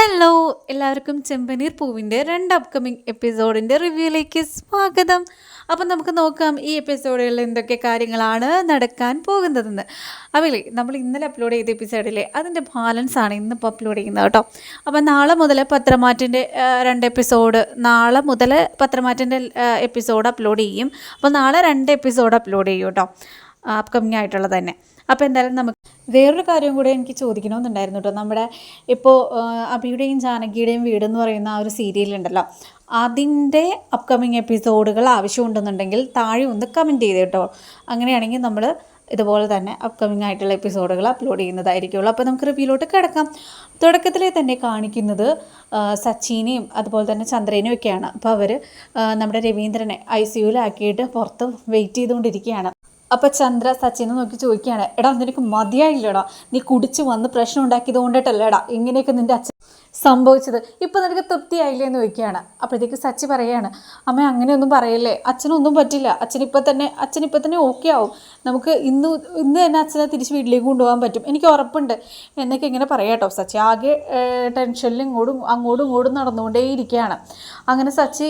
Hello എല്ലാവർക്കും ചെമ്പനീർ പൂവിന്റെ രണ്ട് അപ്കമിങ് എപ്പിസോഡിന്റെ റിവ്യൂയിലേക്ക് സ്വാഗതം. അപ്പം നമുക്ക് നോക്കാം ഈ എപ്പിസോഡുകളിൽ എന്തൊക്കെ കാര്യങ്ങളാണ് നടക്കാൻ പോകുന്നതെന്ന്. അവയിലെ നമ്മൾ ഇന്നലെ അപ്ലോഡ് ചെയ്ത എപ്പിസോഡിലെ അതിന്റെ ബാലൻസ് ആണ് ഇന്നിപ്പോൾ അപ്ലോഡ് ചെയ്യുന്നത് കേട്ടോ. അപ്പം നാളെ മുതൽ പത്രമാറ്റിന്റെ രണ്ട് എപ്പിസോഡ് നാളെ മുതൽ പത്രമാറ്റിന്റെ എപ്പിസോഡ് അപ്ലോഡ് ചെയ്യും. അപ്പോൾ നാളെ രണ്ട് എപ്പിസോഡ് അപ്ലോഡ് ചെയ്യും കേട്ടോ. അപ്കമിങ് ആയിട്ടുള്ളത് തന്നെ. അപ്പോൾ എന്തായാലും നമുക്ക് വേറൊരു കാര്യം കൂടെ എനിക്ക് ചോദിക്കണമെന്നുണ്ടായിരുന്നു കേട്ടോ. നമ്മുടെ ഇപ്പോൾ അബിയുടെയും ജാനകിയുടെയും വീട് എന്ന് പറയുന്ന ആ ഒരു സീരിയലുണ്ടല്ലോ അതിന്റെ അപ്കമിങ് എപ്പിസോഡുകൾ ആവശ്യമുണ്ടെന്നുണ്ടെങ്കിൽ താഴെ ഒന്ന് കമന്റ് ചെയ്ത് കേട്ടോ. അങ്ങനെയാണെങ്കിൽ നമ്മൾ ഇതുപോലെ തന്നെ അപ്കമിങ് ആയിട്ടുള്ള എപ്പിസോഡുകൾ അപ്ലോഡ് ചെയ്യുന്നതായിരിക്കുള്ളൂ. അപ്പോൾ നമുക്ക് റിവ്യൂലോട്ട് കിടക്കാം. തുടക്കത്തിലെ തന്നെ കാണിക്കുന്നത് സച്ചിനെയും അതുപോലെ തന്നെ ചന്ദ്രനെയും ഒക്കെയാണ്. അപ്പോൾ അവർ നമ്മുടെ രവീന്ദ്രനെ ഐ സി യുവിലാക്കിയിട്ട് പുറത്ത് വെയിറ്റ് ചെയ്തുകൊണ്ടിരിക്കുകയാണ്. അപ്പൊ ചന്ദ്ര സച്ചിനെ നോക്കി ചോദിക്കുകയാണ് എടാ നിനക്ക് മതിയായില്ലടാ. നീ കുടിച്ച് വന്ന് പ്രശ്നം ഉണ്ടാക്കിയത് കൊണ്ടിട്ടല്ലേടാ ഇങ്ങനെയൊക്കെ നിന്റെ അച്ഛൻ സംഭവിച്ചത്. ഇപ്പൊ നിനക്ക് തൃപ്തിയായില്ലേ എന്ന് ചോദിക്കുകയാണ്. അപ്പോഴത്തേക്ക് സച്ചി പറയാണ് അമ്മ അങ്ങനെയൊന്നും പറയല്ലേ. അച്ഛനൊന്നും പറ്റില്ല. അച്ഛനിപ്പോൾ തന്നെ അച്ഛനിപ്പോൾ തന്നെ ഓക്കെ ആവും. നമുക്ക് ഇന്ന് ഇന്ന് തന്നെ അച്ഛനെ തിരിച്ച് വീട്ടിലേക്ക് കൊണ്ടുപോകാൻ പറ്റും. എനിക്ക് ഉറപ്പുണ്ട്. എന്നൊക്കെ ഇങ്ങനെ പറയാട്ടോ സച്ചി. ആകെ ടെൻഷനിൽ ഇങ്ങോട്ടും അങ്ങോട്ടും ഇങ്ങോട്ടും നടന്നുകൊണ്ടേയിരിക്കുകയാണ് അങ്ങനെ സച്ചി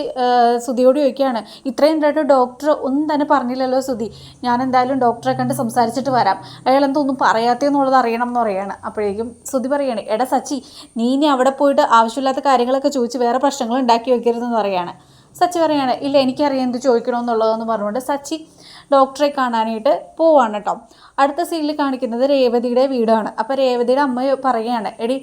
സുധിയോട് ചോദിക്കുകയാണ് ഇത്രയും ഉണ്ടായിട്ട് ഡോക്ടർ ഒന്നും തന്നെ പറഞ്ഞില്ലല്ലോ സുധി. ഞാൻ എന്തായാലും ഡോക്ടറെ കണ്ട് സംസാരിച്ചിട്ട് വരാം. അയാൾ എന്തൊന്നും പറയാത്തേന്നുള്ളത് അറിയണം എന്ന് പറയാണ് അപ്പോഴേക്കും സുധി പറയാണ് എടാ സച്ചി നീ ഇനി അവിടെ പോയിട്ട് ആവശ്യമില്ലാത്ത കാര്യങ്ങളൊക്കെ ചോദിച്ച് വേറെ പ്രശ്നങ്ങൾ ഉണ്ടാക്കി വെക്കരുതെന്ന് പറയാണ്. സച്ചി പറയാണ് ഇല്ല എനിക്കറിയാം എന്ത് ചോദിക്കണമെന്നുള്ളതെന്ന് പറഞ്ഞുകൊണ്ട് സച്ചി ഡോക്ടറെ കാണാനായിട്ട് പോവാണ് കേട്ടോ. അടുത്ത സീനിൽ കാണിക്കുന്നത് രേവതിയുടെ വീടാണ്. അപ്പോൾ രേവതിയുടെ അമ്മ പറയുകയാണ് എടി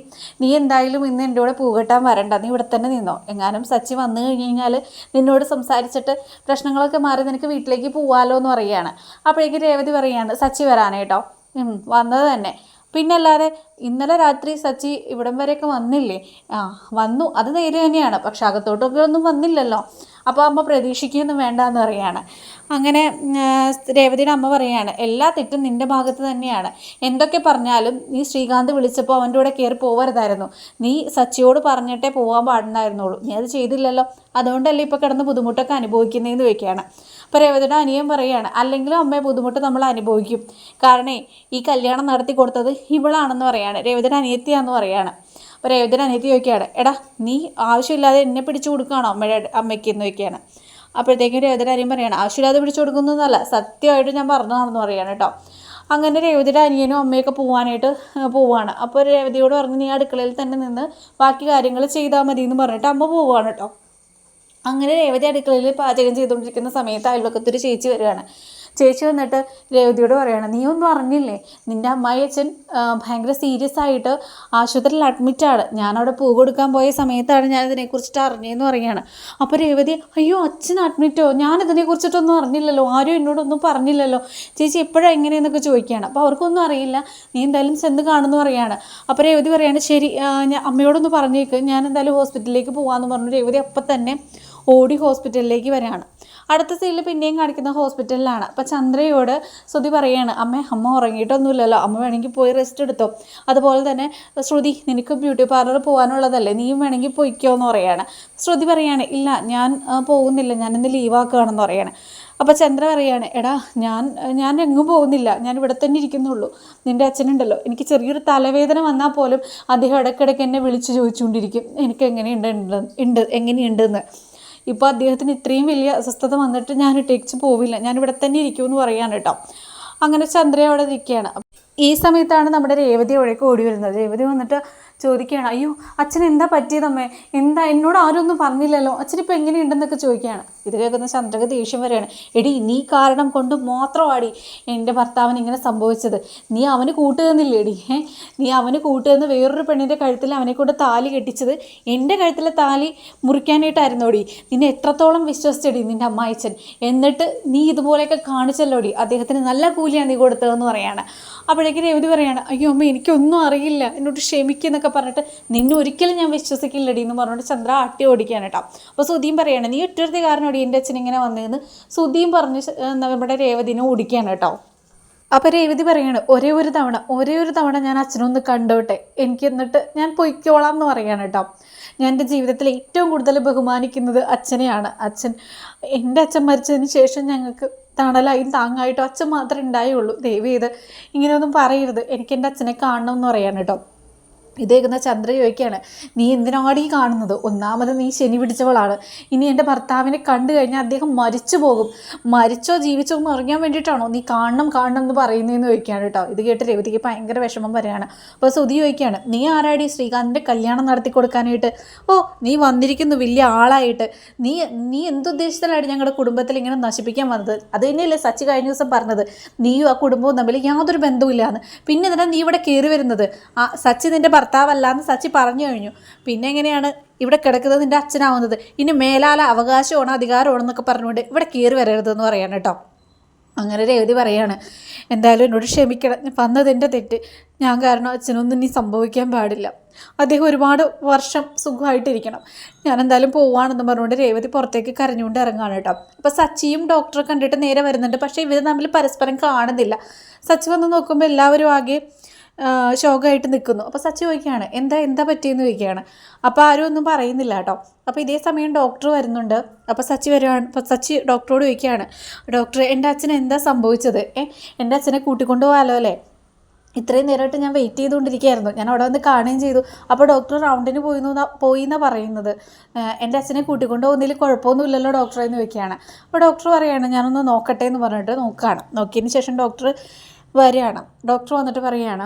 നീ എന്തായാലും ഇന്ന് എന്റെ കൂടെ പൂകെട്ടാൻ വരണ്ട. നീ ഇവിടെ തന്നെ നിന്നോ. എങ്ങാനും സച്ചി വന്നു കഴിഞ്ഞ് കഴിഞ്ഞാൽ നിന്നോട് സംസാരിച്ചിട്ട് പ്രശ്നങ്ങളൊക്കെ മാറി നിനക്ക് വീട്ടിലേക്ക് പോവാലോ എന്ന് പറയുകയാണ് അപ്പോഴേക്കും രേവതി പറയുകയാണ് സച്ചി വരാനേട്ടോ വന്നത് തന്നെ. പിന്നല്ലാതെ ഇന്നലെ രാത്രി സച്ചി ഇവിടം വരെയൊക്കെ വന്നില്ലേ? ആ വന്നു. അത് നേരെ തന്നെയാണ്. പക്ഷെ അകത്തോട്ടൊക്കെ ഒന്നും വന്നില്ലല്ലോ. അപ്പോൾ അമ്മ പ്രതീക്ഷിക്കുകയൊന്നും വേണ്ട എന്ന് പറയാണ്. അങ്ങനെ രേവതിയുടെ അമ്മ പറയാണ് എല്ലാ തെറ്റും നിന്റെ ഭാഗത്ത് തന്നെയാണ്. എന്തൊക്കെ പറഞ്ഞാലും നീ ശ്രീകാന്ത് വിളിച്ചപ്പോൾ അവന്റെ കൂടെ കയറി പോകരുതായിരുന്നു നീ സച്ചിയോട് പറഞ്ഞിട്ടേ പോകാൻ പാടുണ്ടായിരുന്നുള്ളൂ. നീ അത് ചെയ്തില്ലല്ലോ. അതുകൊണ്ടല്ലേ ഇപ്പോൾ കിടന്ന് ബുദ്ധിമുട്ടൊക്കെ അനുഭവിക്കുന്നതെന്ന് ചോദിക്കുകയാണ്. അപ്പോൾ രേവതിയുടെ അനിയൻ പറയുകയാണ്. അല്ലെങ്കിലും അമ്മയെ ബുദ്ധിമുട്ട് നമ്മൾ അനുഭവിക്കും. കാരണേ ഈ കല്യാണം നടത്തി കൊടുത്തത് ഇവളാണെന്ന് പറയാണ്. രേവതിയുടെ അനിയത്തിയാണെന്ന് പറയാണ്. അപ്പോൾ രേവതിയുടെ അനിയത്തി ചോദിക്കുകയാണ് എടാ നീ ആവശ്യമില്ലാതെ എന്നെ പിടിച്ചു കൊടുക്കുകയാണോ അമ്മയുടെ അമ്മയ്ക്ക്? എന്ന് ചോദിക്കുകയാണ്. അപ്പോഴത്തേക്കും രേവതിയുടെ അനിയൻ പറയാണ് ആവശ്യമില്ലാതെ പിടിച്ചു കൊടുക്കുന്നതല്ല സത്യമായിട്ട് ഞാൻ പറഞ്ഞതാണെന്ന് പറയാണ് കേട്ടോ. അങ്ങനെ രേവതിയുടെ അനിയനും അമ്മയൊക്കെ പോകാനായിട്ട് പോവാണ്. അപ്പോൾ രേവതിയോട് പറഞ്ഞ് നീ അടുക്കളയിൽ തന്നെ നിന്ന് ബാക്കി കാര്യങ്ങൾ ചെയ്താൽ മതി എന്ന് പറഞ്ഞിട്ട് അമ്മ പോവാണ് കേട്ടോ. അങ്ങനെ രേവതി അടുക്കളയിൽ പാചകം ചെയ്തുകൊണ്ടിരിക്കുന്ന സമയത്ത് അയൽവക്കത്തൊരു ചേച്ചി വരികയാണ്. ചേച്ചി വന്നിട്ട് രേവതിയോട് പറയുകയാണ് നീ ഒന്നും അറിഞ്ഞില്ലേ? നിന്റെ അമ്മായി അച്ഛൻ ഭയങ്കര സീരിയസ് ആയിട്ട് ആശുപത്രിയിൽ അഡ്മിറ്റാണ് ഞാനവിടെ പൂ കൊടുക്കാൻ പോയ സമയത്താണ് ഞാൻ ഇതിനെക്കുറിച്ചിട്ട് അറിഞ്ഞതെന്ന് പറയുകയാണ്. അപ്പോൾ രേവതി അയ്യോ അച്ഛൻ അഡ്മിറ്റോ ഞാൻ ഇതിനെക്കുറിച്ചിട്ടൊന്നും അറിഞ്ഞില്ലല്ലോ. ആരും എന്നോടൊന്നും പറഞ്ഞില്ലല്ലോ. ചേച്ചി എപ്പോഴാണ് എങ്ങനെയെന്നൊക്കെ ചോദിക്കുകയാണ്. അപ്പോൾ അവർക്കൊന്നും അറിയില്ല. നീ എന്തായാലും ചെന്ന് കാണുമെന്ന് പറയാണ്. അപ്പോൾ രേവതി പറയാണ് ശരി ഞാൻ അമ്മയോടൊന്ന് പറഞ്ഞേക്ക്. ഞാൻ എന്തായാലും ഹോസ്പിറ്റലിലേക്ക് പോകാമെന്ന് പറഞ്ഞു. രേവതി അപ്പം തന്നെ ഓടി ഹോസ്പിറ്റലിലേക്ക് വരികയാണ്. അടുത്ത സീനിൽ പിന്നെയും കാണിക്കുന്ന ഹോസ്പിറ്റലിലാണ്. അപ്പോൾ ചന്ദ്രയോട് ശ്രുതി പറയുകയാണ് അമ്മ അമ്മ ഉറങ്ങിയിട്ടൊന്നുമില്ലല്ലോ. അമ്മ വേണമെങ്കിൽ പോയി റെസ്റ്റ് എടുത്തോ. അതുപോലെ തന്നെ ശ്രുതി നിനക്ക് ബ്യൂട്ടി പാർലർ പോകാനുള്ളതല്ലേ? നീയും വേണമെങ്കിൽ പോയിക്കോ എന്ന് പറയാണ്. ശ്രുതി പറയാണ് ഇല്ല ഞാൻ പോകുന്നില്ല. ഞാൻ ഇന്ന് ലീവാക്കുകയാണെന്ന് പറയാണ്. അപ്പോൾ ചന്ദ്ര പറയാണ് എടാ ഞാൻ ഞാൻ എങ്ങും പോകുന്നില്ല. ഞാൻ ഇവിടെ തന്നെ ഇരിക്കുന്നുള്ളൂ. നിന്റെ അച്ഛനുണ്ടല്ലോ. എനിക്ക് ചെറിയൊരു തലവേദന വന്നാൽ പോലും അദ്ദേഹം ഇടയ്ക്കിടയ്ക്ക് എന്നെ വിളിച്ച് ചോദിച്ചുകൊണ്ടിരിക്കും. എനിക്ക് എങ്ങനെയുണ്ട്? ഉണ്ട് എങ്ങനെയുണ്ടെന്ന്. ഇപ്പോൾ അദ്ദേഹത്തിന് ഇത്രയും വലിയ അസ്വസ്ഥത വന്നിട്ട് ഞാൻ ഇട്ടേച്ച് പോവില്ല. ഞാൻ ഇവിടെ തന്നെ ഇരിക്കുമെന്ന് പറയാണ് കേട്ടോ. അങ്ങനെ ചന്ദ്ര അവിടെ ഇരിക്കുകയാണ് ഈ സമയത്താണ് നമ്മുടെ രേവതി അവിടേക്ക് ഓടി വരുന്നത്. രേവതി വന്നിട്ട് ചോദിക്കുകയാണ് അയ്യോ അച്ഛൻ എന്താ പറ്റിയതമ്മേ? എന്താ എന്നോട് ആരും ഒന്നും പറഞ്ഞില്ലല്ലോ? അച്ഛനിപ്പോൾ എങ്ങനെയുണ്ടെന്നൊക്കെ ചോദിക്കുകയാണ്. ഇത് കേൾക്കുന്ന ചന്ദ്രക്ക് ദേഷ്യം വരെയാണ് എടി നീ കാരണം കൊണ്ട് മാത്രമാടി എന്റെ ഭർത്താവിന് ഇങ്ങനെ സംഭവിച്ചത്. നീ അവന് കൂട്ടുതന്നില്ലേടി ഏ നീ അവന് കൂട്ടുതന്ന് വേറൊരു പെണ്ണിന്റെ കഴുത്തിൽ അവനെ കൊണ്ട് താലി കെട്ടിച്ചത് എന്റെ കഴുത്തിലെ താലി മുറിക്കാനായിട്ടായിരുന്നോടി? നിന്നെ എത്രത്തോളം വിശ്വസിച്ചടി നിന്റെ അമ്മായിച്ചൻ എന്നിട്ട് നീ ഇതുപോലെയൊക്കെ കാണിച്ചല്ലോടി? അദ്ദേഹത്തിന് നല്ല കൂലിയാണ് നീ കൊടുത്തതെന്ന് പറയാണ്. അപ്പോഴേക്കും രവതി പറയാണ് അയ്യോ അമ്മ എനിക്കൊന്നും അറിയില്ല. എന്നോട് ക്ഷമിക്കുന്നൊക്കെ പറഞ്ഞിട്ട് നിന്നെ ഒരിക്കലും ഞാൻ വിശ്വസിക്കില്ലടി എന്ന് പറഞ്ഞിട്ട് ചന്ദ്ര ആട്ടി ഓടിക്കാൻ കേട്ടോ. അപ്പോൾ സുധീം പറയാണ് നീ ഒറ്റൊരുത്തി കാരനോടി എന്റെ അച്ഛൻ ഇങ്ങനെ വന്നതെന്ന് സുധീം പറഞ്ഞ് നമ്മുടെ രേവതിനെ ഓടിക്കുകയാണ് കേട്ടോ. അപ്പോൾ രേവതി പറയാണ് ഒരേ ഒരു തവണ ഒരേ ഒരു തവണ ഞാൻ അച്ഛനൊന്ന് കണ്ടോട്ടെ. എനിക്ക് എന്നിട്ട് ഞാൻ പൊയ്ക്കോളാം എന്ന് പറയാണ് കേട്ടോ. ഞാൻ എന്റെ ജീവിതത്തിൽ ഏറ്റവും കൂടുതൽ ബഹുമാനിക്കുന്നത് അച്ഛനെയാണ്. അച്ഛൻ എന്റെ അച്ഛൻ മരിച്ചതിന് ശേഷം ഞങ്ങൾക്ക് തണലായും താങ്ങായിട്ടും അച്ഛൻ മാത്രമേ ഉണ്ടായുള്ളൂ. ദയവ് ചെയ്ത് ഇങ്ങനെയൊന്നും പറയരുത്. എനിക്ക് എന്റെ അച്ഛനെ കാണണം എന്ന് പറയാണ് കേട്ടോ. ഇത് കേൾക്കുന്ന ചന്ദ്ര ചോദിക്കുകയാണ് നീ എന്തിനാടി കാണുന്നത്? ഒന്നാമത് നീ ശനി പിടിച്ചവളാണ്. ഇനി എന്റെ ഭർത്താവിനെ കണ്ടു കഴിഞ്ഞാൽ അദ്ദേഹം മരിച്ചു പോകും. മരിച്ചോ ജീവിച്ചോ എന്ന് അറിയാൻ വേണ്ടിയിട്ടാണോ നീ കാണണം കാണണം എന്ന് പറയുന്നതെന്ന് ചോദിക്കുകയാണ് കേട്ടോ. ഇത് കേട്ട് രേവതിക്ക് ഭയങ്കര വിഷമം വരികയാണ്. അപ്പോൾ സുധി ചോദിക്കുകയാണ് നീ ആരാടി ശ്രീകാന്തിന്റെ കല്യാണം നടത്തി കൊടുക്കാനായിട്ട്? ഓ നീ വന്നിരിക്കുന്നു വലിയ ആളായിട്ട്. നീ നീ എന്തുദ്ദേശത്തിലാണ് ഞങ്ങളുടെ കുടുംബത്തിൽ ഇങ്ങനെ നശിപ്പിക്കാൻ വന്നത്? അത് തന്നെയല്ലേ സച്ചി കഴിഞ്ഞ ദിവസം പറഞ്ഞത്. നീയും ആ കുടുംബവും തമ്മിൽ യാതൊരു ബന്ധവുമില്ലാന്ന്. പിന്നെ നീ ഇവിടെ കയറി വരുന്നത്? ആ സച്ചി നിന്റെ ഭർത്താവല്ലാന്ന് സച്ചി പറഞ്ഞു കഴിഞ്ഞു. പിന്നെ എങ്ങനെയാണ് ഇവിടെ കിടക്കുന്നത് നിന്റെ അച്ഛനാവുന്നത്? ഇനി മേലാല അവകാശമാണ് അധികാരമാണ് എന്നൊക്കെ പറഞ്ഞുകൊണ്ട് ഇവിടെ കയറി വരരുതെന്ന് പറയാണ് കേട്ടോ. അങ്ങനെ രേവതി പറയാണ് എന്തായാലും എന്നോട് ക്ഷമിക്കണം. വന്നതെന്റെ തെറ്റ്. ഞാൻ കാരണം അച്ഛനൊന്നും ഇനി സംഭവിക്കാൻ പാടില്ല. അദ്ദേഹം ഒരുപാട് വർഷം സുഖമായിട്ടിരിക്കണം. ഞാൻ എന്തായാലും പോവാണെന്ന് പറഞ്ഞുകൊണ്ട് രേവതി പുറത്തേക്ക് കരഞ്ഞുകൊണ്ട് ഇറങ്ങാണ് കേട്ടോ. അപ്പോൾ സച്ചിയും ഡോക്ടറെ കണ്ടിട്ട് നേരെ വരുന്നുണ്ട്. പക്ഷേ ഇവർ തമ്മിൽ പരസ്പരം കാണുന്നില്ല. സച്ചി വന്ന് നോക്കുമ്പോൾ എല്ലാവരും ആകെ ശോകമായിട്ട് നിൽക്കുന്നു. അപ്പോൾ സച്ചി ചോദിക്കുകയാണ് എന്താ എന്താ പറ്റിയെന്ന് ചോദിക്കുകയാണ്. അപ്പോൾ ആരും ഒന്നും പറയുന്നില്ല കേട്ടോ. അപ്പോൾ ഇതേ സമയം ഡോക്ടർ വരുന്നുണ്ട്. അപ്പോൾ സച്ചി വരുവാണ് അപ്പോൾ സച്ചി ഡോക്ടറോട് ചോദിക്കുകയാണ് ഡോക്ടർ എന്റെ അച്ഛന് എന്താ സംഭവിച്ചത്? ഏ എന്റെ അച്ഛനെ കൂട്ടിക്കൊണ്ടു പോകാമല്ലോ അല്ലേ? ഇത്രയും നേരമായിട്ട് ഞാൻ വെയിറ്റ് ചെയ്തുകൊണ്ടിരിക്കുകയായിരുന്നു. ഞാൻ അവിടെ വന്ന് കാണുകയും ചെയ്തു. അപ്പോൾ ഡോക്ടർ റൗണ്ടിന് പോയി പോയി എന്നാണ് പറയുന്നത്? എന്റെ അച്ഛനെ കൂട്ടിക്കൊണ്ട് പോകുന്നതിൽ കുഴപ്പമൊന്നുമില്ലല്ലോ ഡോക്ടറെ എന്ന് ചോദിക്കുകയാണ്. അപ്പോൾ ഡോക്ടർ പറയുകയാണ് ഞാനൊന്ന് നോക്കട്ടെ എന്ന് പറഞ്ഞിട്ട് നോക്കുകയാണ്. നോക്കിയതിന് ശേഷം ഡോക്ടർ വരികയാണ്. ഡോക്ടർ വന്നിട്ട് പറയുകയാണ്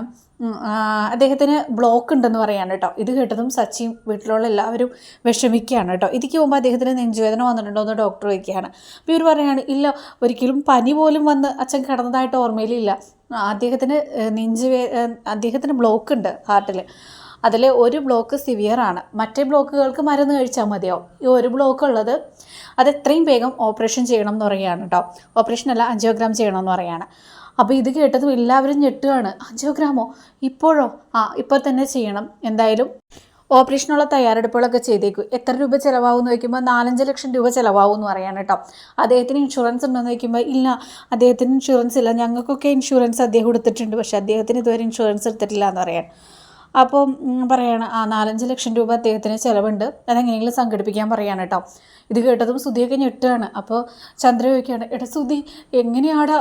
അദ്ദേഹത്തിന് ബ്ലോക്ക് ഉണ്ടെന്ന് പറയാണ് കേട്ടോ. ഇത് കേട്ടതും സച്ചിയും വീട്ടിലുള്ള എല്ലാവരും വിഷമിക്കുകയാണ് കേട്ടോ. ഇതിക്ക് മുമ്പ് അദ്ദേഹത്തിന് നെഞ്ചുവേദന വന്നിട്ടുണ്ടോ എന്ന് ഡോക്ടർ വയ്ക്കുകയാണ് അപ്പോൾ ഇവർ പറയുകയാണ് ഇല്ല ഒരിക്കലും പനി പോലും വന്ന് അച്ഛൻ കിടന്നതായിട്ട് ഓർമ്മയിലില്ല. അദ്ദേഹത്തിന് നെഞ്ചുവേ അദ്ദേഹത്തിന് ബ്ലോക്ക് ഉണ്ട് ഹാർട്ടിൽ അതിൽ ഒരു ബ്ലോക്ക് സിവിയർ ആണ്. മറ്റേ ബ്ലോക്കുകൾക്ക് മരുന്ന് കഴിച്ചാൽ മതിയാവും. ഈ ഒരു ബ്ലോക്ക് ഉള്ളത് അത് എത്രയും വേഗം ഓപ്പറേഷൻ ചെയ്യണം എന്ന് പറയുകയാണ് കേട്ടോ. ഓപ്പറേഷൻ അല്ല അഞ്ചോഗ്രാം ചെയ്യണം എന്ന് പറയുകയാണ്. അപ്പോൾ ഇത് കേട്ടതും എല്ലാവരും ഞെട്ടുകയാണ്. അഞ്ചോഗ്രാമോ ഇപ്പോഴോ? ആ ഇപ്പോൾ തന്നെ ചെയ്യണം. എന്തായാലും ഓപ്പറേഷനുള്ള തയ്യാറെടുപ്പുകളൊക്കെ ചെയ്തേക്കും. എത്ര രൂപ ചിലവാകും എന്ന് ചോദിക്കുമ്പോൾ നാലഞ്ച് ലക്ഷം രൂപ ചിലവാകും എന്ന് പറയാൻ കേട്ടോ. അദ്ദേഹത്തിന് ഇൻഷുറൻസ് ഉണ്ടോ എന്ന് ചോദിക്കുമ്പോൾ ഇല്ല അദ്ദേഹത്തിന് ഇൻഷുറൻസ് ഇല്ല. ഞങ്ങൾക്കൊക്കെ ഇൻഷുറൻസ് അദ്ദേഹം എടുത്തിട്ടുണ്ട്. പക്ഷേ അദ്ദേഹത്തിന് ഇതുവരെ ഇൻഷുറൻസ് എടുത്തിട്ടില്ല എന്ന് പറയാൻ. അപ്പോൾ പറയുകയാണ് ആ നാലഞ്ച് ലക്ഷം രൂപ അദ്ദേഹത്തിന് ചിലവുണ്ട്. അതെങ്ങനെയെങ്കിലും സംഘടിപ്പിക്കാൻ പറയാണ് കേട്ടോ ഇത് കേട്ടതും സുധിയൊക്കെ ഞെട്ടുകയാണ് അപ്പോൾ ചന്ദ്ര ചോദിക്കുകയാണ് എടാ സുധി എങ്ങനെയാണ്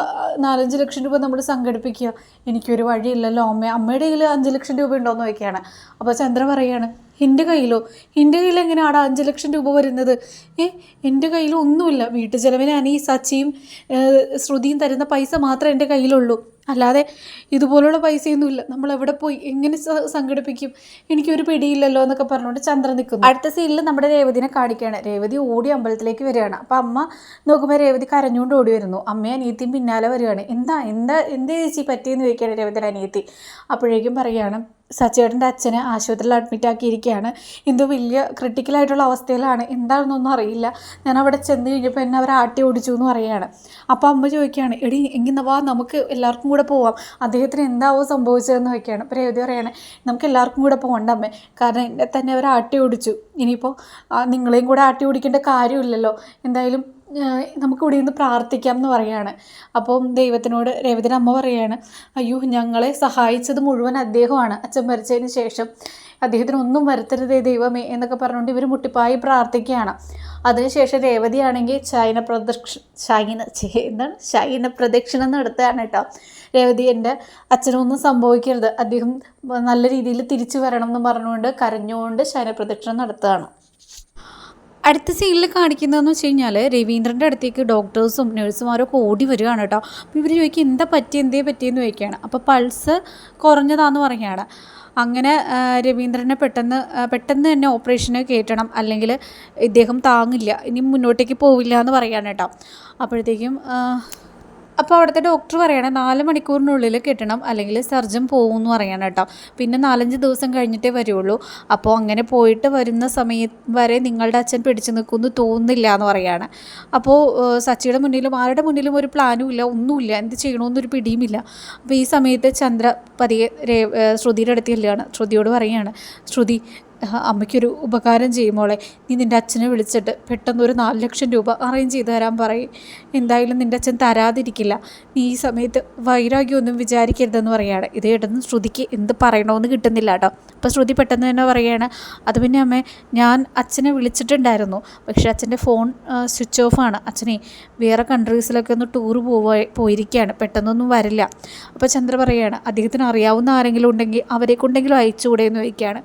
നാലഞ്ച് ലക്ഷം രൂപ നമ്മൾ സംഘടിപ്പിക്കുക? എനിക്കൊരു വഴിയില്ലല്ലോ അമ്മ അമ്മയുടെ കയ്യിൽ അഞ്ച് ലക്ഷം രൂപ ഉണ്ടോയെന്ന് ചോദിക്കുകയാണ്. അപ്പോൾ ചന്ദ്ര പറയുകയാണ് എന്റെ കയ്യിലോ? എന്റെ കയ്യിൽ എങ്ങനെയാണ് അഞ്ച് ലക്ഷം രൂപ വരുന്നത്? ഏ എന്റെ കയ്യിൽ ഒന്നുമില്ല. വീട്ടു ചിലവിനാണ് ഈ സച്ചിയും ശ്രുതിയും തരുന്ന പൈസ മാത്രമേ എന്റെ കയ്യിലുള്ളൂ. അല്ലാതെ ഇതുപോലുള്ള പൈസയൊന്നുമില്ല. നമ്മൾ എവിടെ പോയി? എങ്ങനെ സംഘടിപ്പിക്കും? എനിക്കൊരു പിടിയില്ലല്ലോ എന്നൊക്കെ പറഞ്ഞുകൊണ്ട് ചന്ദ്രൻ നിൽക്കുന്നു. അടുത്ത സീനിൽ നമ്മുടെ രേവതിനെ കാണിക്കുകയാണ്. രേവതി ഓടി അമ്പലത്തിലേക്ക് വരികയാണ്. അപ്പം അമ്മ നോക്കുമ്പോൾ രേവതി കരഞ്ഞുകൊണ്ട് ഓടി വരുന്നു. അമ്മയും അനിയത്തിയും പിന്നാലെ വരികയാണ്. എന്താ എന്താ എന്താ ചേച്ചി പറ്റിയെന്ന് ചോദിക്കുകയാണ് രേവതിയുടെ അനിയത്തി അപ്പോഴേക്കും പറയുകയാണ് സച്ചേട്ടന്റെ അച്ഛനെ ആശുപത്രിയിൽ അഡ്മിറ്റ് ആക്കിയിരിക്കുകയാണ്. എന്തോ വലിയ ക്രിട്ടിക്കലായിട്ടുള്ള അവസ്ഥയിലാണ്. എന്താണെന്നൊന്നും അറിയില്ല. ഞാൻ അവിടെ ചെന്ന് കഴിഞ്ഞപ്പോൾ എന്നെ അവർ ആട്ടി ഓടിച്ചു എന്ന് പറയുകയാണ്. അപ്പോൾ അമ്മ ചോദിക്കുകയാണ് എടി എങ്കിൽ വാ നമുക്ക് എല്ലാവർക്കും കൂടെ പോവാം. അദ്ദേഹത്തിന് എന്താവോ സംഭവിച്ചതെന്ന് ചോദിക്കുകയാണ്. അപ്പോൾ രേവതി പറയുകയാണ് നമുക്ക് എല്ലാവർക്കും കൂടെ പോകണ്ട അമ്മേ. കാരണം എന്നെ തന്നെ അവർ ആട്ടി ഓടിച്ചു. ഇനിയിപ്പോൾ നിങ്ങളെയും കൂടെ ആട്ടി ഓടിക്കേണ്ട കാര്യമില്ലല്ലോ. എന്തായാലും നമുക്ക് ഇവിടെ നിന്ന് പ്രാർത്ഥിക്കാം എന്ന് പറയുകയാണ് അപ്പം ദൈവത്തിനോട് രേവതിന്റെ അമ്മ പറയുകയാണ് അയ്യോ ഞങ്ങളെ സഹായിച്ചത് മുഴുവൻ അദ്ദേഹമാണ്. അച്ഛൻ മരിച്ചതിന് ശേഷം അദ്ദേഹത്തിന് ഒന്നും വരുത്തരുതേ ദൈവമേ എന്നൊക്കെ പറഞ്ഞുകൊണ്ട് ഇവർ മുട്ടിപ്പായി പ്രാർത്ഥിക്കുകയാണ്. അതിനുശേഷം രേവതിയാണെങ്കിൽ ചൈന പ്രദക്ഷ ചൈന എന്താണ്? ചൈന പ്രദക്ഷിണം നടത്തുകയാണ് കേട്ടോ. രേവതി എന്റെ അച്ഛനൊന്നും സംഭവിക്കരുത്. അദ്ദേഹം നല്ല രീതിയിൽ തിരിച്ചു വരണം എന്ന് പറഞ്ഞുകൊണ്ട് കരഞ്ഞുകൊണ്ട് ശൈന പ്രദക്ഷിണം നടത്തുകയാണ്. അടുത്ത സീനിൽ കാണിക്കുന്നതെന്ന് വെച്ച് കഴിഞ്ഞാൽ രവീന്ദ്രന്റെ അടുത്തേക്ക് ഡോക്ടേഴ്സും നഴ്സുമാരൊക്കെ ഓടി വരികയാണ് കേട്ടോ. അപ്പോൾ ഇവർ ചോദിക്കും എന്താ പറ്റി? എന്തേ പറ്റിയെന്ന്? ചോദിക്കുകയാണ്. അപ്പോൾ പൾസ് കുറഞ്ഞതാന്ന് പറയുകയാണ്. അങ്ങനെ രവീന്ദ്രനെ പെട്ടെന്ന് പെട്ടെന്ന് തന്നെ ഓപ്പറേഷന് കയറ്റണം അല്ലെങ്കിൽ ഇദ്ദേഹം താങ്ങില്ല. ഇനി മുന്നോട്ടേക്ക് പോവില്ല എന്ന് പറയുകയാണ് കേട്ടോ. അപ്പോഴത്തേക്കും അപ്പോൾ അവിടുത്തെ ഡോക്ടർ പറയണേ നാല് മണിക്കൂറിനുള്ളിൽ കിട്ടണം. അല്ലെങ്കിൽ സർജൻ പോകും എന്ന് പറയണം കേട്ടോ. പിന്നെ നാലഞ്ച് ദിവസം കഴിഞ്ഞിട്ടേ വരുള്ളൂ. അപ്പോൾ അങ്ങനെ പോയിട്ട് വരുന്ന സമയത്ത് വരെ നിങ്ങളുടെ അച്ഛൻ പിടിച്ചു നിൽക്കുമെന്ന് തോന്നുന്നില്ല എന്ന് പറയാണ്. അപ്പോൾ സച്ചിയുടെ മുന്നിലും ആരുടെ മുന്നിലും ഒരു പ്ലാനും ഇല്ല ഒന്നുമില്ല. എന്ത് ചെയ്യണമെന്നൊരു പിടിയുമില്ല. അപ്പോൾ ഈ സമയത്ത് ചന്ദ്ര പതിയെ ശ്രുതിയുടെ അടുത്ത് ചെല്ലുകയാണ്. ശ്രുതിയോട് പറയുകയാണ് ശ്രുതി അമ്മയ്ക്കൊരു ഉപകാരം ചെയ്യുമോളെ നീ നിന്റെ അച്ഛനെ വിളിച്ചിട്ട് പെട്ടെന്ന് ഒരു നാല് ലക്ഷം രൂപ അറേഞ്ച് ചെയ്ത് തരാൻ പറയും. എന്തായാലും നിന്റെ അച്ഛൻ തരാതിരിക്കില്ല. നീ ഈ സമയത്ത് വൈരാഗ്യമൊന്നും വിചാരിക്കരുതെന്ന് പറയുകയാണ് ഇത് കേട്ടെന്ന് ശ്രുതിക്ക് എന്ത് പറയണമെന്ന് കിട്ടുന്നില്ല കേട്ടോ. അപ്പോൾ ശ്രുതി പെട്ടെന്ന് തന്നെ പറയുകയാണ് അത് പിന്നെ അമ്മേ ഞാൻ അച്ഛനെ വിളിച്ചിട്ടുണ്ടായിരുന്നു. പക്ഷേ അച്ഛന്റെ ഫോൺ സ്വിച്ച് ഓഫാണ് അച്ഛനെ വേറെ കൺട്രീസിലൊക്കെ ഒന്ന് ടൂർ പോവാ പോയിരിക്കുകയാണ് പെട്ടെന്നൊന്നും വരില്ല. അപ്പോൾ ചന്ദ്ര പറയുകയാണ് അദ്ദേഹത്തിന് അറിയാവുന്ന ആരെങ്കിലും ഉണ്ടെങ്കിൽ അവരെ കൊണ്ടെങ്കിലും അയച്ചുകൂടെ എന്ന് ചോദിക്കുകയാണ്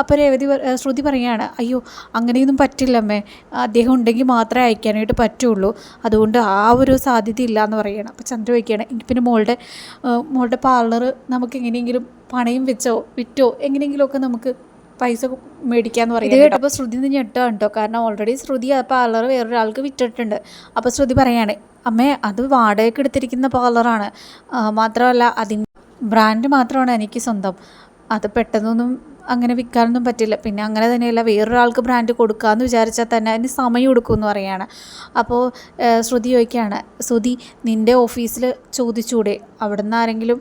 അപ്പോൾ ശ്രുതി ശ്രുതി പറയുകയാണ് അയ്യോ അങ്ങനെയൊന്നും പറ്റില്ലമ്മേ. അദ്ദേഹം ഉണ്ടെങ്കിൽ മാത്രമേ അയക്കാനായിട്ട് പറ്റുള്ളൂ. അതുകൊണ്ട് ആ ഒരു സാധ്യത ഇല്ല എന്ന് പറയണം അപ്പോൾ ചന്ദ്ര വയ്ക്കുകയാണ് എനിക്ക് പിന്നെ മോളുടെ മോളുടെ പാർലർ നമുക്ക് എങ്ങനെയെങ്കിലും പണയം വെച്ചോ വിറ്റോ എങ്ങനെയെങ്കിലുമൊക്കെ നമുക്ക് പൈസ മേടിക്കാന്ന് പറയുന്നത് കേട്ടപ്പോൾ ശ്രുതി നിന്ന് ഞെട്ടാണ് കേട്ടോ. കാരണം ഓൾറെഡി ശ്രുതി ആ പാർലർ വേറൊരാൾക്ക് വിറ്റിട്ടുണ്ട്. അപ്പോൾ ശ്രുതി പറയാണ് അമ്മേ അത് വാടകയ്ക്ക് എടുത്തിരിക്കുന്ന പാർലറാണ് മാത്രമല്ല അതിന്റെ ബ്രാൻഡ് മാത്രമാണ് എനിക്ക് സ്വന്തം. അത് പെട്ടെന്നൊന്നും അങ്ങനെ വിൽക്കാനൊന്നും പറ്റില്ല. പിന്നെ അങ്ങനെ തന്നെയല്ല വേറൊരാൾക്ക് ബ്രാൻഡ് കൊടുക്കാമെന്ന് വിചാരിച്ചാൽ തന്നെ അതിന് സമയം എടുക്കുമെന്ന് പറയുകയാണ്. അപ്പോൾ ശ്രുതി ചോദിക്കുകയാണ് ശ്രുതി നിന്റെ ഓഫീസിൽ ചോദിച്ചൂടെ? അവിടെ നിന്ന് ആരെങ്കിലും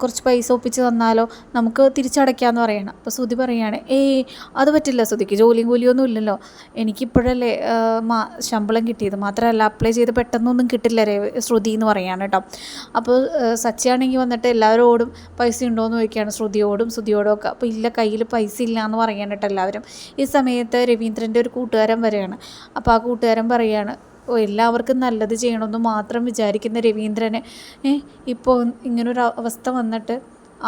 കുറച്ച് പൈസ ഒപ്പിച്ച് തന്നാലോ? നമുക്ക് തിരിച്ചടയ്ക്കാമെന്ന് പറയണം അപ്പോൾ ശ്രുതി പറയുകയാണ് ഏയ് അത് പറ്റില്ല ശ്രുതിക്ക് ജോലിയും കൂലിയൊന്നും ഇല്ലല്ലോ. എനിക്കിപ്പോഴല്ലേ മാ ശമ്പളം കിട്ടിയത്. മാത്രമല്ല അപ്ലൈ ചെയ്ത് പെട്ടെന്നൊന്നും കിട്ടില്ല രേ ശ്രുതി എന്ന് പറയുകയാണ് കേട്ടോ. അപ്പോൾ സച്ചിയാണെങ്കിൽ വന്നിട്ട് എല്ലാവരോടും പൈസ ഉണ്ടോ എന്ന് ചോദിക്കുകയാണ് ശ്രുതിയോടും ശ്രുതിയോടും ഒക്കെ. അപ്പോൾ ഇല്ല കൈ കയ്യിൽ പൈസ ഇല്ല എന്ന് പറയാനിട്ട് എല്ലാവരും. ഈ സമയത്ത് രവീന്ദ്രന്റെ ഒരു കൂട്ടുകാരൻ വരികയാണ്. അപ്പോൾ ആ കൂട്ടുകാരൻ പറയുകയാണ് എല്ലാവർക്കും നല്ലത് ചെയ്യണമെന്ന് മാത്രം വിചാരിക്കുന്ന രവീന്ദ്രന് ഇപ്പോൾ ഇങ്ങനൊരു അവസ്ഥ വന്നിട്ട്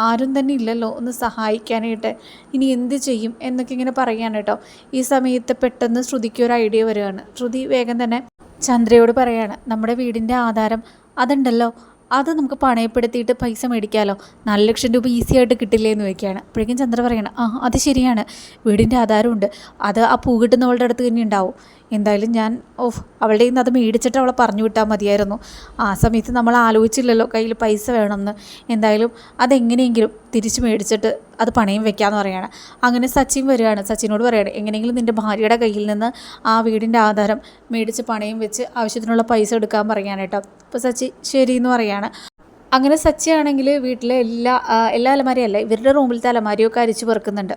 ആരും തന്നെ ഇല്ലല്ലോ ഒന്ന് സഹായിക്കാനായിട്ട് ഇനി എന്ത് ചെയ്യും? എന്നൊക്കെ ഇങ്ങനെ പറയാണ് കേട്ടോ. ഈ സമയത്ത് പെട്ടെന്ന് ശ്രുതിക്ക് ഒരു ഐഡിയ വരികയാണ്. ശ്രുതി വേഗം തന്നെ ചന്ദ്രയോട് പറയാണ് നമ്മുടെ വീടിന്റെ ആധാരം അതുണ്ടല്ലോ അത് നമുക്ക് പണയപ്പെടുത്തിയിട്ട് പൈസ മേടിക്കാമല്ലോ നാല് ലക്ഷം രൂപ ഈസി ആയിട്ട് കിട്ടില്ലേ എന്ന് ചോദിക്കുകയാണ്. അപ്പോഴേക്കും ചന്ദ്ര പറയണം ആ അത് ശരിയാണ്. വീടിന്റെ ആധാരമുണ്ട്. അത് ആ പൂ കിട്ടുന്നവളുടെ അടുത്ത് തന്നെ ഉണ്ടാവും. എന്തായാലും ഞാൻ ഓഹ് അവളുടെ നിന്ന് അത് മേടിച്ചിട്ട് അവളെ പറഞ്ഞു വിട്ടാൽ മതിയായിരുന്നു. ആ സമയത്ത് നമ്മൾ ആലോചിച്ചില്ലല്ലോ കയ്യിൽ പൈസ വേണമെന്ന്. എന്തായാലും അതെങ്ങനെയെങ്കിലും തിരിച്ച് മേടിച്ചിട്ട് അത് പണയം വെക്കാമെന്ന് പറയുകയാണ് അങ്ങനെ സച്ചിൻ വരികയാണ്. സച്ചിനോട് പറയുകയാണ് എങ്ങനെയെങ്കിലും നിന്റെ ഭാര്യയുടെ കയ്യിൽ നിന്ന് ആ വീടിന്റെ ആധാരം മേടിച്ച് പണയം വെച്ച് ആവശ്യത്തിനുള്ള പൈസ എടുക്കാൻ കേട്ടോ. അപ്പോൾ സച്ചി ശരി എന്ന് പറയുകയാണ് അങ്ങനെ സച്ചയാണെങ്കിൽ വീട്ടിലെ എല്ലാ എല്ലാ അലമാരിയും അല്ല ഇവരുടെ റൂമിലത്തെ അലമാരിയൊക്കെ അരിച്ചു പെറുക്കുന്നുണ്ട്.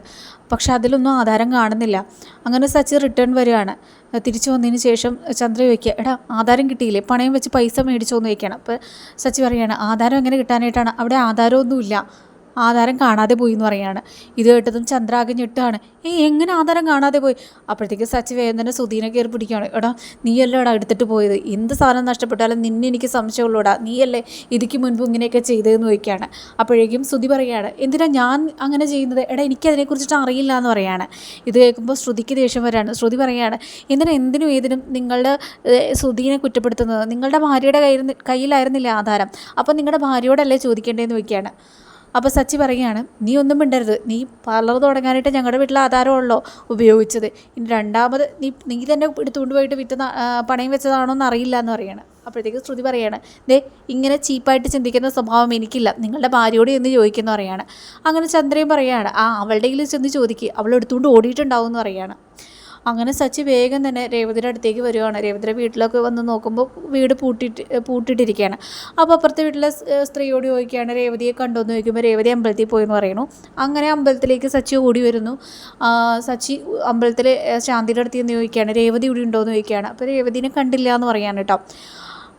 പക്ഷെ അതിലൊന്നും ആധാരം കാണുന്നില്ല. അങ്ങനെ സച്ചി റിട്ടേൺ വരികയാണ്. തിരിച്ചു വന്നതിന് ശേഷം ചന്ദ്ര ചോദിക്കുക എടാ ആധാരം കിട്ടിയില്ലേ? പണയം വെച്ച് പൈസ മേടിച്ചോ എന്ന് ചോദിക്കുകയാണ്. അപ്പോൾ സച്ചി പറയുകയാണ് ആധാരം എങ്ങനെ കിട്ടാനായിട്ടാണ്? അവിടെ ആധാരമൊന്നുമില്ല. ആധാരം കാണാതെ പോയി എന്ന് പറയാണ്. ഇത് കേട്ടതും ചന്ദ്രാകെ ഞെട്ടാണ്. എങ്ങനെ ആധാരം കാണാതെ പോയി? അപ്പോഴത്തേക്ക് സച്ചി വേദന തന്നെ സുധീനെ കയറി പിടിക്കുകയാണ്. എടാ നീയല്ലേ എടാ എടുത്തിട്ട് പോയത്? എന്ത് സാധനം നഷ്ടപ്പെട്ടാലും നിന്നെ എനിക്ക് സംശയമുള്ളൂടാ. നീയല്ലേ ഇതിക്ക് മുൻപ് ഇങ്ങനെയൊക്കെ ചെയ്തതെന്ന് ചോദിക്കുകയാണ്. അപ്പോഴേക്കും സുധി പറയുകയാണ് എന്തിനാ ഞാൻ അങ്ങനെ ചെയ്യുന്നത്? എടാ എനിക്കതിനെക്കുറിച്ചിട്ട് അറിയില്ല എന്ന് പറയാണ്. ഇത് കേൾക്കുമ്പോൾ ശ്രുതിക്ക് ദേഷ്യം വരാണ്. ശ്രുതി പറയുകയാണ് എന്തിനാ എന്തിനും ഏതിനും നിങ്ങളുടെ സുധീനെ കുറ്റപ്പെടുത്തുന്നത്? നിങ്ങളുടെ ഭാര്യയുടെ കയ്യിൽ കയ്യിലായിരുന്നില്ല ആധാരം? അപ്പോൾ നിങ്ങളുടെ ഭാര്യയോടല്ലേ ചോദിക്കേണ്ടതെന്ന് ചോദിക്കുകയാണ്. അപ്പോൾ സച്ചി പറയുകയാണ് നീ ഒന്നും മിണ്ടരുത്. നീ പാർലർ തുടങ്ങാനായിട്ട് ഞങ്ങളുടെ വീട്ടിൽ ആധാരമുള്ളോ ഉപയോഗിച്ചത്. ഇനി രണ്ടാമത് നീ നീ തന്നെ എടുത്തുകൊണ്ട് പോയിട്ട് വിറ്റ് പണയം വെച്ചതാണോ എന്ന് അറിയില്ല എന്ന് പറയുകയാണ് അപ്പോഴത്തേക്ക് ശ്രുതി പറയാണ് ദേ ഇങ്ങനെ ചീപ്പായിട്ട് ചിന്തിക്കുന്ന സ്വഭാവം എനിക്കില്ല. നിങ്ങളുടെ ഭാര്യയോട് എന്ന് ചോദിക്കുന്നു പറയാണ്. അങ്ങനെ ചന്ദ്രയും പറയുകയാണ് ആ അവളുടെ ചെന്ന് ചോദിക്കുക അവൾ എടുത്തുകൊണ്ട് ഓടിയിട്ടുണ്ടാവും എന്ന് പറയുകയാണ് അങ്ങനെ സച്ചി വേഗം തന്നെ രേവതിയുടെ അടുത്തേക്ക് വരുവാണ്. രേവതിയുടെ വീട്ടിലൊക്കെ വന്ന് നോക്കുമ്പോൾ വീട് പൂട്ടിയിട്ട് പൂട്ടിട്ടിരിക്കുകയാണ് അപ്പോൾ അപ്പുറത്തെ വീട്ടിലെ സ്ത്രീയോട് ചോദിക്കുകയാണ് രേവതിയെ കണ്ടോ എന്ന് ചോദിക്കുമ്പോൾ രേവതി അമ്പലത്തിൽ പോയെന്ന് പറയുന്നു. അങ്ങനെ അമ്പലത്തിലേക്ക് സച്ചി ഓടി വരുന്നു. സച്ചി അമ്പലത്തിൽ ശാന്തിയുടെ അടുത്ത് നിന്ന് ചോദിക്കുകയാണ് രേവതി ഇവിടെ ഉണ്ടോ എന്ന് ചോദിക്കുകയാണ്. അപ്പോൾ രേവതിനെ കണ്ടില്ല എന്ന് പറയാണ് കേട്ടോ.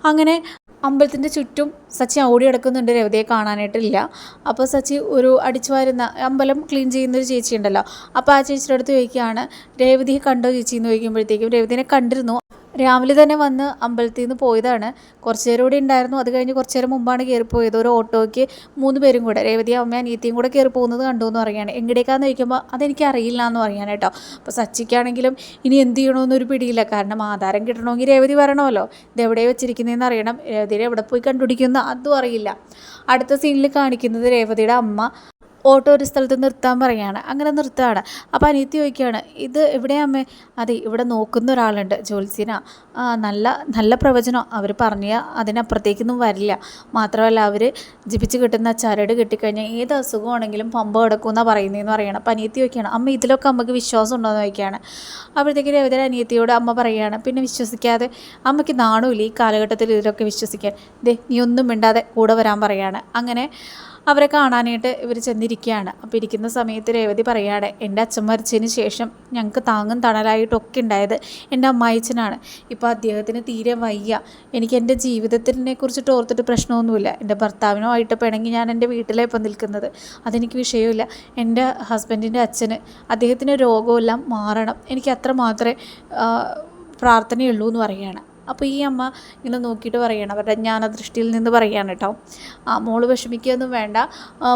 അങ്ങനെ അമ്പലത്തിന്റെ ചുറ്റും സച്ചി ഓടി കിടക്കുന്നുണ്ട് രവതയെ കാണാനായിട്ടില്ല. അപ്പോൾ സച്ചി ഒരു അടിച്ചു വരുന്ന അമ്പലം ക്ലീൻ ചെയ്യുന്ന ഒരു ചേച്ചി ഉണ്ടല്ലോ. അപ്പോൾ ആ ചേച്ചിയുടെ അടുത്ത് ചോദിക്കുകയാണ് രേവതിയെ കണ്ടോ ചേച്ചി എന്ന് ചോദിക്കുമ്പോഴത്തേക്കും രേവതിനെ കണ്ടിരുന്നു. രാവിലെ തന്നെ വന്ന് അമ്പലത്തിൽ നിന്ന് പോയതാണ്. കുറച്ച് നേരം കൂടി ഉണ്ടായിരുന്നു. അത് കഴിഞ്ഞ് കുറച്ച് നേരം മുമ്പാണ് കയറിപ്പോയത്. ഒരു ഓട്ടോയ്ക്ക് മൂന്ന് പേരും കൂടെ രേവതി അമ്മ അനിയത്തിയും കൂടെ കയറി പോകുന്നത് കണ്ടു എന്ന് പറയുകയാണ്. എങ്ങടേക്കാന്ന് ചോദിക്കുമ്പോൾ അതെനിക്ക് അറിയില്ല എന്ന് പറയാൻ കേട്ടോ. അപ്പോൾ സച്ചിക്കാണെങ്കിലും ഇനി എന്ത് ചെയ്യണമെന്നൊരു പിടിയില്ല. കാരണം ആധാരം കിട്ടണമെങ്കിൽ രേവതി വരണമല്ലോ. ഇത് എവിടെ വെച്ചിരിക്കുന്നതെന്ന് അറിയണം. രേവതിയെ എവിടെ പോയി കണ്ടുപിടിക്കുന്ന അതും അറിയില്ല. അടുത്ത സീനിൽ കാണിക്കുന്നത് രേവതിയുടെ അമ്മ. ഓട്ടോ ഒരു സ്ഥലത്ത് നിർത്താൻ പറയുകയാണ് അങ്ങനെ നിർത്തുകയാണ് അപ്പോൾ അനിയത്തി ചോദിക്കുകയാണ് ഇത് എവിടെയാമ്മേ അതെ ഇവിടെ നോക്കുന്ന ഒരാളുണ്ട് ജോത്സ്യന. നല്ല നല്ല പ്രവചനം അവർ പറഞ്ഞ അതിനപ്പുറത്തേക്കൊന്നും വരില്ല. മാത്രമല്ല അവർ ജപിച്ച് കിട്ടുന്ന ചരട് കിട്ടിക്കഴിഞ്ഞാൽ ഏത് അസുഖമാണെങ്കിലും പമ്പ കിടക്കുമെന്നാണ് പറയുന്നതെന്ന് പറയണം. അപ്പോൾ അനിയത്തി ചോദിക്കുകയാണ് അമ്മ ഇതിലൊക്കെ അമ്മയ്ക്ക് വിശ്വാസം ഉണ്ടോ? എന്ന് ചോദിക്കുകയാണ്. അപ്പോഴത്തേക്ക് രവിതര അനിയത്തിയോട് അമ്മ പറയുകയാണ് പിന്നെ വിശ്വസിക്കാതെ അമ്മയ്ക്ക് നാണുമില്ല ഈ കാലഘട്ടത്തിൽ ഇതിലൊക്കെ വിശ്വസിക്കാൻ? ദേ നീ ഒന്നും മിണ്ടാതെ കൂടെ വരാൻ പറയുകയാണ് അങ്ങനെ അവരെ കാണാനായിട്ട് ഇവർ ചെന്നിരിക്കുകയാണ്. അപ്പോൾ ഇരിക്കുന്ന സമയത്ത് രേവതി പറയുകയാണ് എന്റെ അച്ഛൻ മരിച്ചതിന് ശേഷം ഞങ്ങൾക്ക് താങ്ങും തണലായിട്ടൊക്കെ ഉണ്ടായത് എന്റെ അമ്മായിച്ചനാണ് ഇപ്പോൾ അദ്ദേഹത്തിന് തീരെ വയ്യ. എനിക്ക് എന്റെ ജീവിതത്തിനെ കുറിച്ചിട്ട് ഓർത്തിട്ട് പ്രശ്നമൊന്നുമില്ല. എന്റെ ഭർത്താവിനോ ആയിട്ട് പിണങ്ങി ഞാൻ എന്റെ വീട്ടിലെ ഇപ്പം നിൽക്കുന്നത്. അതെനിക്ക് വിഷയമില്ല. എന്റെ ഹസ്ബൻഡിന്റെ അച്ഛന് അദ്ദേഹത്തിന്റെ രോഗമെല്ലാം മാറണം. എനിക്ക് അത്ര മാത്രമേ പ്രാർത്ഥനയുള്ളൂ എന്ന് പറയുകയാണ്. അപ്പോൾ ഈ അമ്മ ഇങ്ങനെ നോക്കിയിട്ട് പറയണം അവരുടെ ജ്ഞാനദൃഷ്ടിയിൽ നിന്ന് പറയുകയാണ് കേട്ടോ ആ മോൾ വിഷമിക്കുകയൊന്നും വേണ്ട.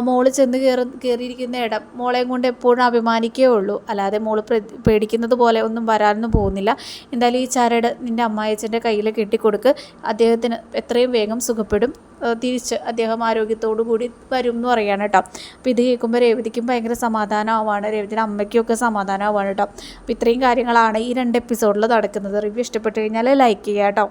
മോൾ ചെന്ന് കയറി കയറിയിരിക്കുന്ന ഇടം മോളെയും കൊണ്ട് എപ്പോഴും അഭിമാനിക്കേ ഉള്ളൂ. അല്ലാതെ മോൾ പേടിക്കുന്നത് പോലെ ഒന്നും വരാനൊന്നും പോകുന്നില്ല. എന്തായാലും ഈ ചരട് നിന്റെ അമ്മായച്ചന്റെ കയ്യിൽ കെട്ടിക്കൊടുക്ക്. അദ്ദേഹത്തിന് എത്രയും വേഗം സുഖപ്പെടും. തിരിച്ച് അദ്ദേഹം ആരോഗ്യത്തോടു കൂടി വരും എന്ന് പറയുകയാണ് കേട്ടോ. അപ്പോൾ ഇത് കേൾക്കുമ്പോൾ രേവതിക്കും ഭയങ്കര സമാധാനമാവാണ്. രേവതിയുടെ അമ്മയ്ക്കും ഒക്കെ സമാധാനമാവാണ് കേട്ടോ. അപ്പോൾ ഇത്രയും കാര്യങ്ങളാണ് ഈ രണ്ട് എപ്പിസോഡിൽ നടക്കുന്നത്. റിവ്യൂ ഇഷ്ടപ്പെട്ടു കഴിഞ്ഞാൽ ലൈക്ക് ചെയ്യുക കേട്ടോ.